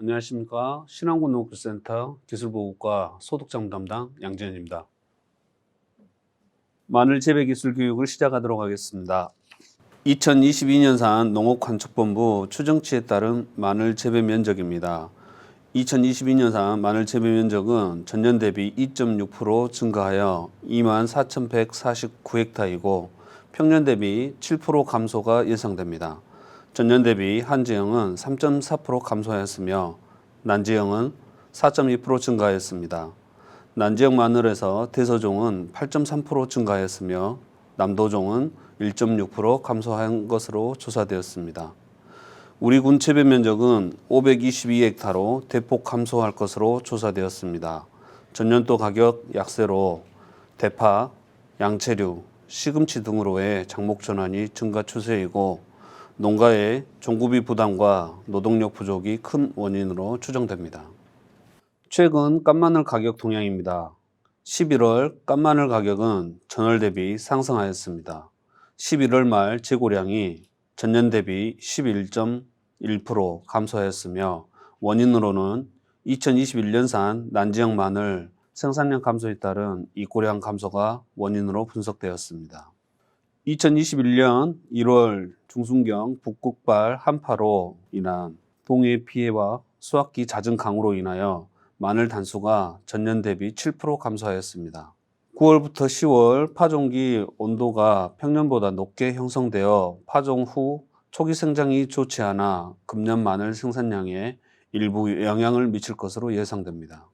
안녕하십니까. 신안군 농업기술센터 기술보호과 소독장 담당 양재현입니다. 마늘 재배 기술 교육을 시작하도록 하겠습니다. 2022년산 농업관측본부 추정치에 따른 마늘 재배 면적입니다. 2022년산 마늘 재배 면적은 전년 대비 2.6% 증가하여 24,149헥타이고 평년 대비 7% 감소가 예상됩니다. 전년 대비 한지형은 3.4% 감소하였으며 난지형은 4.2% 증가하였습니다. 난지형 마늘에서 대서종은 8.3% 증가하였으며 남도종은 1.6% 감소한 것으로 조사되었습니다. 우리 군 재배 면적은 522헥타로 대폭 감소할 것으로 조사되었습니다. 전년도 가격 약세로 대파, 양체류, 시금치 등으로의 장목 전환이 증가 추세이고 농가의 종구비 부담과 노동력 부족이 큰 원인으로 추정됩니다. 최근 깐마늘 가격 동향입니다. 11월 깐마늘 가격은 전월 대비 상승하였습니다. 11월 말 재고량이 전년 대비 11.1% 감소하였으며 원인으로는 2021년산 난지형 마늘 생산량 감소에 따른 이고량 감소가 원인으로 분석되었습니다. 2021년 1월 중순경 북극발 한파로 인한 동해 피해와 수확기 잦은 강우로 인하여 마늘 단수가 전년 대비 7% 감소하였습니다. 9월부터 10월 파종기 온도가 평년보다 높게 형성되어 파종 후 초기 생장이 좋지 않아 금년 마늘 생산량에 일부 영향을 미칠 것으로 예상됩니다.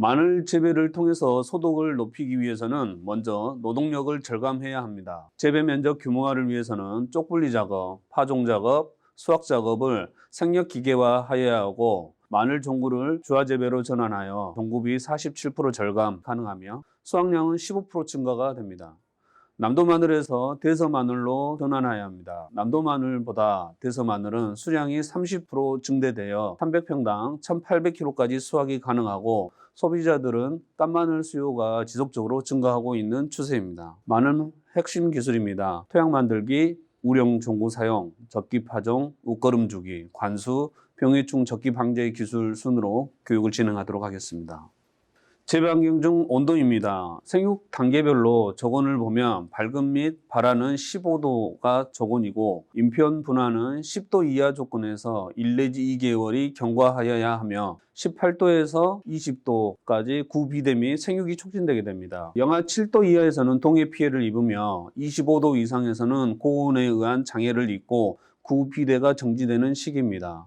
마늘 재배를 통해서 소득을 높이기 위해서는 먼저 노동력을 절감해야 합니다. 재배 면적 규모화를 위해서는 쪽분리 작업, 파종 작업, 수확 작업을 생력 기계화하여야 하고 마늘 종구를 주화 재배로 전환하여 종구비 47% 절감 가능하며 수확량은 15% 증가가 됩니다. 남도 마늘에서 대서 마늘로 전환해야 합니다. 남도 마늘보다 대서 마늘은 수량이 30% 증대되어 300평당 1,800kg까지 수확이 가능하고 소비자들은 깐마늘 수요가 지속적으로 증가하고 있는 추세입니다. 마늘 핵심 기술입니다. 토양 만들기, 우령 종구 사용, 적기 파종, 웃거름 주기, 관수, 병해충 적기 방제 기술 순으로 교육을 진행하도록 하겠습니다. 환경 중 온도입니다. 생육 단계별로 저온을 보면 밝음 및 발화는 15도가 저온이고 인편 분화는 10도 이하 조건에서 1 내지 2개월이 경과하여야 하며 18도에서 20도까지 구비대 및 생육이 촉진되게 됩니다. 영하 7도 이하에서는 동해 피해를 입으며 25도 이상에서는 고온에 의한 장애를 입고 구비대가 정지되는 시기입니다.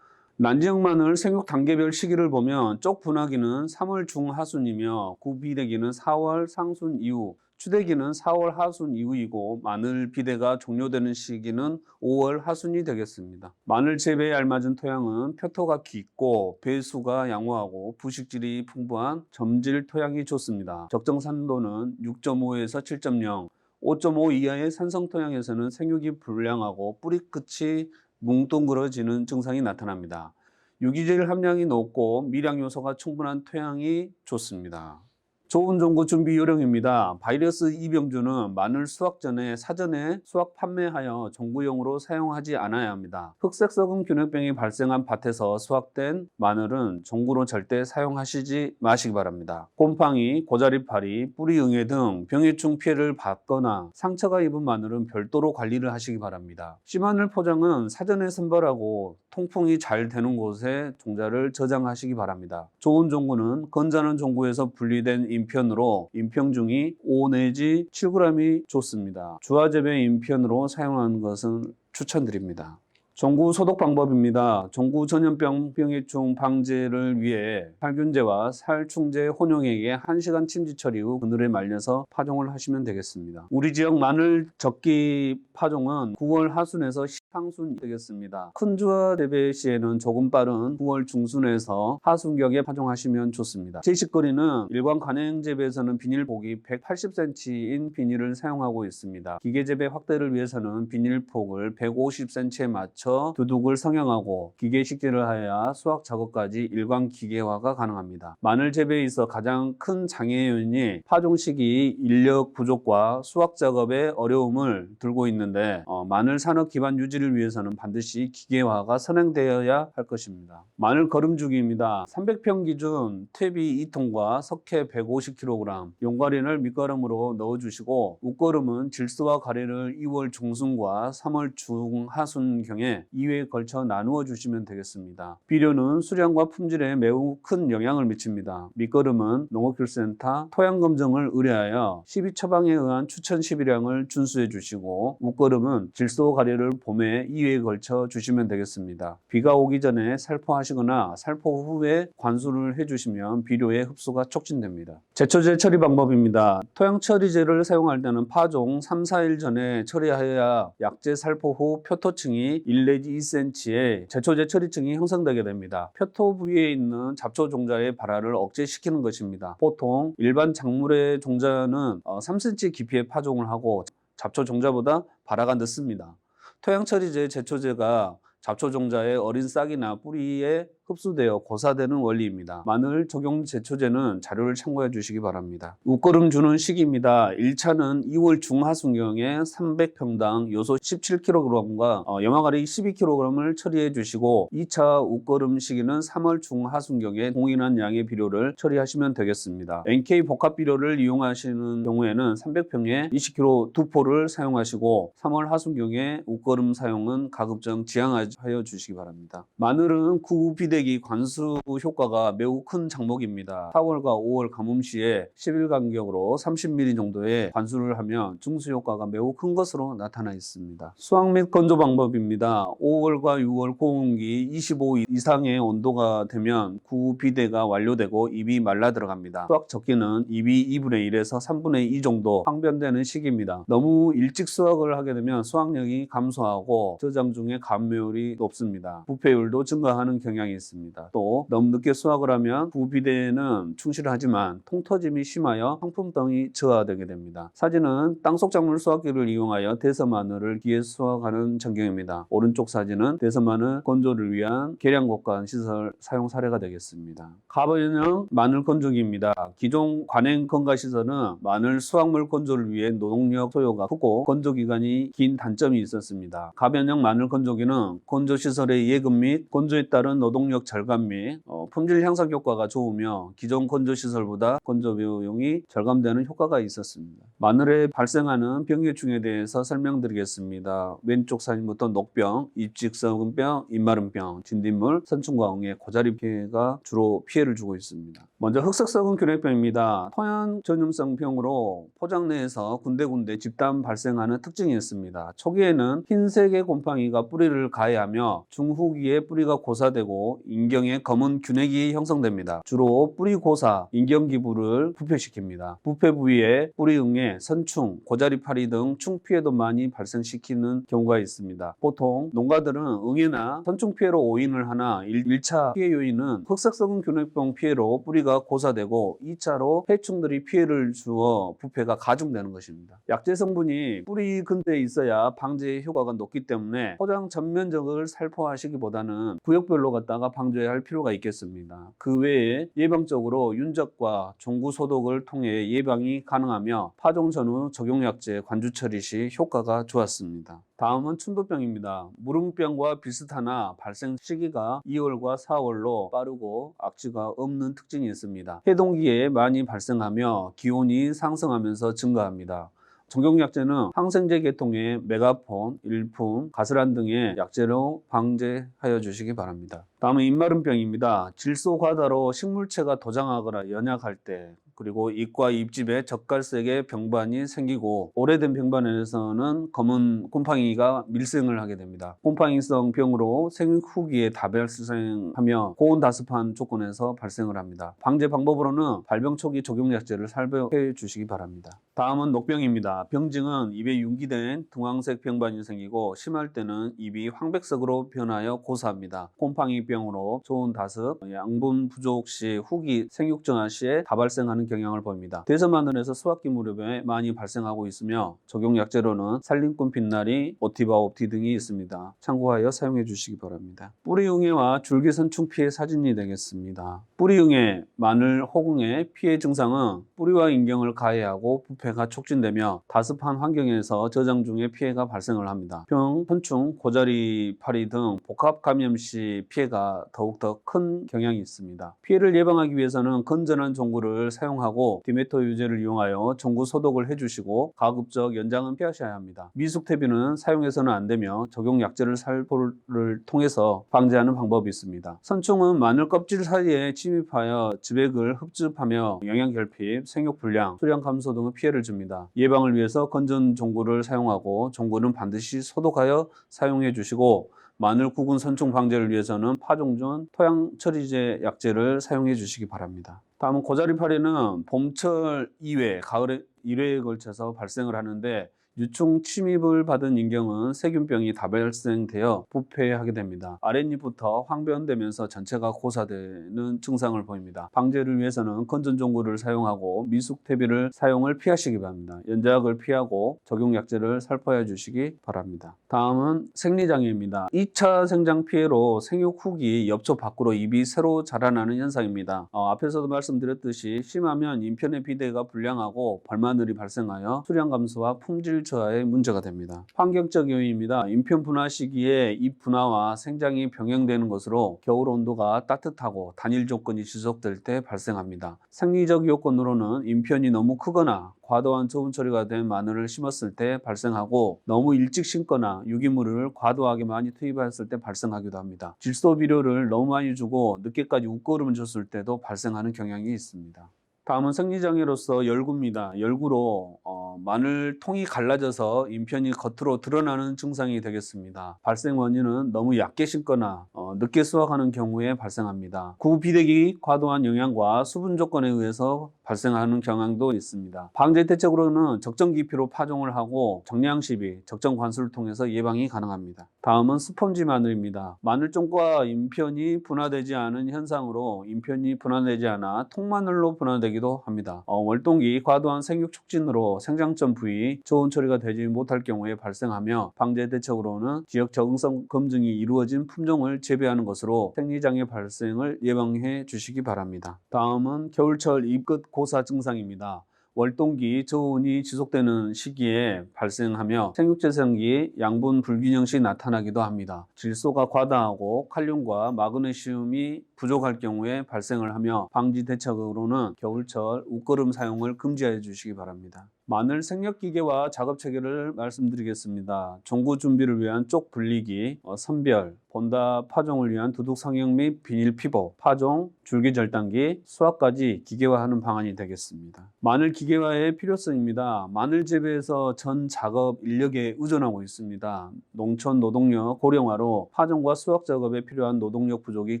난지형 마늘 생육 단계별 시기를 보면 쪽 분화기는 3월 중하순이며 구비대기는 4월 상순 이후, 추대기는 4월 하순 이후이고 마늘 비대가 종료되는 시기는 5월 하순이 되겠습니다. 마늘 재배에 알맞은 토양은 표토가 깊고 배수가 양호하고 부식질이 풍부한 점질 토양이 좋습니다. 적정 산도는 6.5에서 7.0, 5.5 이하의 산성 토양에서는 생육이 불량하고 뿌리 끝이 뭉뚱그러지는 증상이 나타납니다. 유기질 함량이 높고 미량 요소가 충분한 토양이 좋습니다. 좋은 종구 준비 요령입니다. 바이러스 이병주는 마늘 수확 전에 사전에 수확 판매하여 종구용으로 사용하지 않아야 합니다. 흑색 썩은 균형병이 발생한 밭에서 수확된 마늘은 종구로 절대 사용하시지 마시기 바랍니다. 곰팡이, 고자리파리, 뿌리 응애 등 병해충 피해를 받거나 상처가 입은 마늘은 별도로 관리를 하시기 바랍니다. 씨마늘 포장은 사전에 선별하고 통풍이 잘 되는 곳에 종자를 저장하시기 바랍니다. 좋은 종구는 건자는 종구에서 분리된 인편으로 인평중이 5 내지 7g이 좋습니다. 주화재배 인편으로 사용하는 것은 추천드립니다. 종구 소독 방법입니다. 종구 전염병 병해충 방제를 위해 살균제와 살충제 혼용액에 1시간 침지 처리 후 그늘에 말려서 파종을 하시면 되겠습니다. 우리 지역 마늘 적기 파종은 9월 하순에서 상순 되겠습니다. 큰 주화 재배 시에는 조금 빠른 9월 중순에서 하순경에 파종하시면 좋습니다. 제식거리는 일반 간행 재배에서는 비닐 폭이 180cm인 비닐을 사용하고 있습니다. 기계 재배 확대를 위해서는 비닐 폭을 150cm에 맞춰 맞춰 두둑을 성형하고 기계 식재를 하여야 수확 작업까지 일광 기계화가 가능합니다. 마늘 재배에 있어 가장 큰 장애 요인이 파종 시기 인력 부족과 수확 작업의 어려움을 들고 있는데 어, 마늘 산업 기반 유지를 위해서는 반드시 기계화가 선행되어야 할 것입니다. 마늘 거름주기입니다. 300평 기준 퇴비 2톤과 석회 150kg, 용과린을 밑거름으로 넣어주시고 웃거름은 질소와 가래를 2월 중순과 3월 중하순경에 2회에 걸쳐 나누어 주시면 되겠습니다. 비료는 수량과 품질에 매우 큰 영향을 미칩니다. 밑거름은 농업기술센터 토양 검정을 의뢰하여 12처방에 의한 추천 12량을 준수해 주시고 웃거름은 질소 가래를 봄에 2회에 걸쳐 주시면 되겠습니다. 비가 오기 전에 살포하시거나 살포 후에 관수를 해주시면 비료의 흡수가 촉진됩니다. 제초제 처리 방법입니다. 토양 처리제를 사용할 때는 파종 3, 4일 전에 처리하여야 약제 살포 후 표토층이 1 내지 2cm의 제초제 처리층이 형성되게 됩니다. 표토 부위에 있는 잡초 종자의 발화를 억제시키는 것입니다. 보통 일반 작물의 종자는 3cm 깊이의 파종을 하고 잡초 종자보다 발화가 늦습니다. 토양 처리제 제초제가 잡초 종자의 어린 싹이나 뿌리에 흡수되어 고사되는 원리입니다. 마늘 적용 제초제는 자료를 참고해 주시기 바랍니다. 웃거름 주는 시기입니다. 1차는 2월 중하순경에 300평당 요소 17kg과 어, 염화가리 12kg을 처리해 주시고 2차 웃거름 시기는 3월 중하순경에 동일한 양의 비료를 처리하시면 되겠습니다. NK 복합 비료를 이용하시는 경우에는 300평에 20kg 두 포를 사용하시고 3월 하순경에 웃거름 사용은 가급적 지양하여 주시기 바랍니다. 마늘은 구비대 대기 관수 효과가 매우 큰 장목입니다. 4월과 5월 가뭄 시에 10일 간격으로 30mm 정도의 관수를 하면 중수 효과가 매우 큰 것으로 나타나 있습니다. 수확 및 건조 방법입니다. 5월과 6월 고온기 25 이상의 온도가 되면 구 비대가 완료되고 잎이 말라 들어갑니다. 수확 적기는 잎이 2분의 1에서 3분의 2 정도 항변되는 시기입니다. 너무 일찍 수확을 하게 되면 수확력이 감소하고 저장 중에 감매율이 높습니다. 부패율도 증가하는 경향이 있습니다. 있습니다. 또 너무 늦게 수확을 하면 부비대는 충실하지만 통터짐이 심하여 상품성이 저하되게 됩니다. 사진은 땅속 작물 수확기를 이용하여 대서 마늘을 기에 수확하는 전경입니다. 오른쪽 사진은 대서 마늘 건조를 위한 계량 곡간 시설 사용 사례가 되겠습니다. 가변형 마늘 건조기입니다. 기존 관행 건가 시설은 마늘 수확물 건조를 위해 노동력 소요가 크고 건조 기간이 긴 단점이 있었습니다. 가변형 마늘 건조기는 건조 시설의 예금 및 건조에 따른 노동력 절감 및 어, 품질 향상 효과가 좋으며 기존 건조 시설보다 건조 비용이 절감되는 효과가 있었습니다. 마늘에 발생하는 병해충에 대해서 설명드리겠습니다. 왼쪽 사진부터 녹병, 입직성병, 입마름병, 진딧물, 선충과응의 고자리 피해가 주로 피해를 주고 있습니다. 먼저 흑색성은 균핵병입니다. 토양 전염성 병으로 포장 내에서 군데군데 집단 발생하는 특징이 있습니다. 초기에는 흰색의 곰팡이가 뿌리를 가해하며 중후기에 뿌리가 고사되고 인경에 검은 균핵이 형성됩니다. 주로 뿌리 고사, 인경 기부를 부패시킵니다. 부패 부위에 뿌리 응에 선충, 고자리 파리 등 충 피해도 많이 발생시키는 경우가 있습니다. 보통 농가들은 응애나 선충 피해로 오인을 하나 1차 피해 요인은 흑색성은 균핵병 피해로 뿌리가 고사되고 2차로 해충들이 피해를 주어 부패가 가중되는 것입니다. 약재 성분이 뿌리 근처에 있어야 방제 효과가 높기 때문에 포장 전면적을 살포하시기보다는 구역별로 갖다가 방조해야 할 필요가 있겠습니다. 그 외에 예방적으로 윤적과 종구 소독을 통해 예방이 가능하며 파종 전후 적용약제 관주 처리 시 효과가 좋았습니다. 다음은 춘부병입니다. 무릉병과 비슷하나 발생 시기가 2월과 4월로 빠르고 악취가 없는 특징이 있습니다. 해동기에 많이 발생하며 기온이 상승하면서 증가합니다. 정경약제는 항생제 계통의 메가폰, 일품, 가스란 등의 약제로 방제하여 주시기 바랍니다. 다음은 입마름병입니다. 질소 과다로 식물체가 도장하거나 연약할 때 그리고 잎과 잎집에 젓갈색의 병반이 생기고 오래된 병반에서는 검은 곰팡이가 밀생을 하게 됩니다. 곰팡이성 병으로 생육 후기에 다발생하며 고온 다습한 조건에서 발생을 합니다. 방제 방법으로는 발병 초기 적용약제를 살펴해 주시기 바랍니다. 다음은 녹병입니다. 병증은 입에 융기된 등황색 병반이 생기고 심할 때는 입이 황백색으로 변하여 고사합니다. 곰팡이병으로 좋은 다습, 양분 부족 시 후기 생육 정화 시에 다발생하는 경향을 보입니다. 대서 마늘에서 수확기 무렵에 많이 발생하고 있으며 적용 약재로는 살림꾼 빛나리, 오티바 옵티 등이 있습니다. 참고하여 사용해 주시기 바랍니다. 뿌리응애와 줄기선충 피해 사진이 되겠습니다. 뿌리응애, 마늘, 호응의 피해 증상은 뿌리와 인경을 가해하고 부패가 촉진되며 다습한 환경에서 저장 중에 피해가 발생을 합니다. 병, 현충, 고자리 파리 등 복합 감염 시 피해가 더욱더 큰 경향이 있습니다. 피해를 예방하기 위해서는 건전한 종구를 사용 하고 디메토 유제를 이용하여 종구 소독을 해주시고 가급적 연장은 피하셔야 합니다. 미숙태비는 사용해서는 안 되며 적용 약제를 살포를 통해서 방지하는 방법이 있습니다. 선충은 마늘 껍질 사이에 침입하여 지백을 흡집하며 영양 결핍, 생육 불량, 수량 감소 등의 피해를 줍니다. 예방을 위해서 건전 종구를 사용하고 종구는 반드시 소독하여 사용해 주시고 마늘 구근 선충 방제를 위해서는 파종전 토양 처리제 약제를 사용해 주시기 바랍니다. 다음은 고자리파리는 봄철 2회, 가을 1회에 걸쳐서 발생을 하는데 유충 침입을 받은 인경은 세균병이 다발생되어 부패하게 됩니다. 아랫잎부터 황변되면서 전체가 고사되는 증상을 보입니다. 방제를 위해서는 건전종구를 사용하고 미숙태비를 사용을 피하시기 바랍니다. 연작을 피하고 적용약제를 살포해 주시기 바랍니다. 다음은 생리장애입니다. 2차 생장 피해로 생육 후기 엽초 밖으로 입이 새로 자라나는 현상입니다. 어, 앞에서도 말씀드렸듯이 심하면 인편의 비대가 불량하고 벌마늘이 발생하여 수량 감소와 품질 저하에 문제가 됩니다. 환경적 요인입니다. 인편 분화 시기에 잎 분화와 생장이 병행되는 것으로 겨울 온도가 따뜻하고 단일 조건이 지속될 때 발생합니다. 생리적 요건으로는 인편이 너무 크거나 과도한 저온 처리가 된 마늘을 심었을 때 발생하고 너무 일찍 심거나 유기물을 과도하게 많이 투입했을 때 발생하기도 합니다. 질소 비료를 너무 많이 주고 늦게까지 웃거름을 줬을 때도 발생하는 경향이 있습니다. 다음은 생리장애로서 열구입니다. 열구로 어, 마늘 통이 갈라져서 인편이 겉으로 드러나는 증상이 되겠습니다. 발생 원인은 너무 얕게 심거나 어, 늦게 수확하는 경우에 발생합니다. 구비대기 과도한 영양과 수분 조건에 의해서 발생하는 경향도 있습니다. 방제 대책으로는 적정 깊이로 파종을 하고 정량 시비, 적정 관수를 통해서 예방이 가능합니다. 다음은 스펀지 마늘입니다. 마늘종과 인편이 분화되지 않은 현상으로 인편이 분화되지 않아 통마늘로 분화되기도 합니다. 어, 월동기 과도한 생육 촉진으로 생장점 부위 좋은 처리가 되지 못할 경우에 발생하며 방제 대책으로는 지역 적응성 검증이 이루어진 품종을 재배하는 것으로 생리장애 발생을 예방해 주시기 바랍니다. 다음은 겨울철 잎끝 고사 증상입니다. 월동기 저온이 지속되는 시기에 발생하며 생육재생기 양분 불균형 시 나타나기도 합니다. 질소가 과다하고 칼륨과 마그네슘이 부족할 경우에 발생을 하며 방지 대책으로는 겨울철 웃거름 사용을 금지해 주시기 바랍니다. 마늘 생력기계와 작업 체계를 말씀드리겠습니다. 종구 준비를 위한 쪽 분리기, 어, 선별, 본다 파종을 위한 두둑 성형 및 비닐 피보, 파종, 줄기 절단기, 수확까지 기계화하는 방안이 되겠습니다. 마늘 기계화의 필요성입니다. 마늘 재배에서 전 작업 인력에 의존하고 있습니다. 농촌 노동력 고령화로 파종과 수확 작업에 필요한 노동력 부족이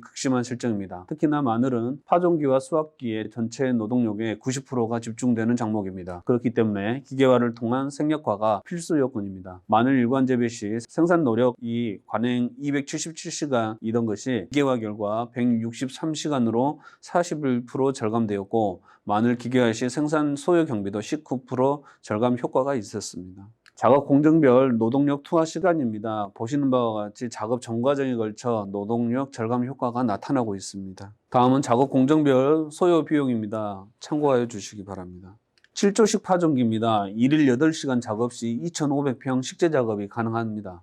극심한 실정입니다. 특히나 마늘은 파종기와 수확기의 전체 노동력의 90%가 집중되는 작목입니다. 그렇기 때문에 기계화를 통한 생력화가 필수 요건입니다. 마늘 일관 재배 시 생산 노력이 관행 277시간이던 것이 기계화 결과 163시간으로 41% 절감되었고 마늘 기계화 시 생산 소요 경비도 19% 절감 효과가 있었습니다. 작업 공정별 노동력 투하 시간입니다. 보시는 바와 같이 작업 전 과정에 걸쳐 노동력 절감 효과가 나타나고 있습니다. 다음은 작업 공정별 소요 비용입니다. 참고하여 주시기 바랍니다. 7조식 파종기입니다. 1일 8시간 작업 시 2,500평 식재 작업이 가능합니다.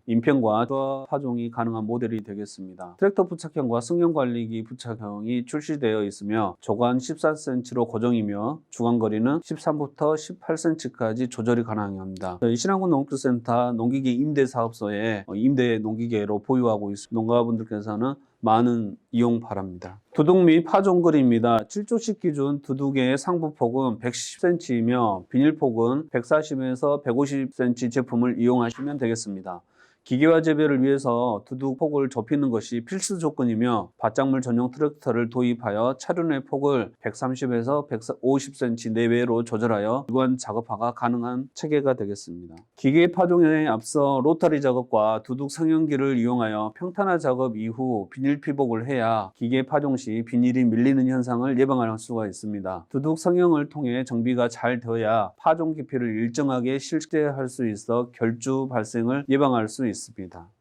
투하 파종이 가능한 모델이 되겠습니다. 트랙터 부착형과 승용관리기 부착형이 출시되어 있으며 조관 14cm로 고정이며 주간 거리는 13부터 18cm까지 조절이 가능합니다. 신안군 농업센터 농기계 임대사업소에 임대 농기계로 보유하고 있습니다. 농가분들께서는 많은 이용 바랍니다. 두둑 및 파종거리입니다. 7조식 기준 두둑의 상부폭은 110cm이며 비닐폭은 140에서 150cm 제품을 이용하시면 되겠습니다. 기계화 재배를 위해서 두둑 폭을 좁히는 것이 필수 조건이며 바짝물 전용 트랙터를 도입하여 차륜의 폭을 130에서 150cm 내외로 조절하여 일관 작업화가 가능한 체계가 되겠습니다. 기계 파종에 앞서 로타리 작업과 두둑 상용기를 이용하여 평탄화 작업 이후 비닐 피복을 해야 기계 파종 시 비닐이 밀리는 현상을 예방할 수가 있습니다. 두둑 성형을 통해 정비가 잘 되어야 파종 깊이를 일정하게 실제할 수 있어 결주 발생을 예방할 수 있습니다.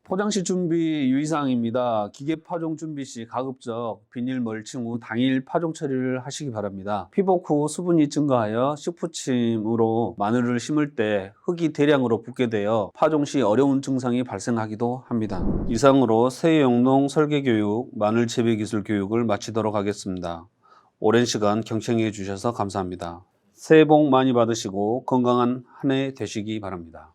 포장시 준비 유의사항입니다. 기계 파종 준비 시 가급적 비닐 멀칭 후 당일 파종 처리를 하시기 바랍니다. 피복 후 수분이 증가하여 식푸침으로 마늘을 심을 때 흙이 대량으로 붙게 되어 파종 시 어려운 증상이 발생하기도 합니다. 이상으로 새용농 설계 교육, 마늘 재배 기술 교육을 마치도록 하겠습니다. 오랜 시간 경청해 주셔서 감사합니다. 새해 복 많이 받으시고 건강한 한 해 되시기 바랍니다.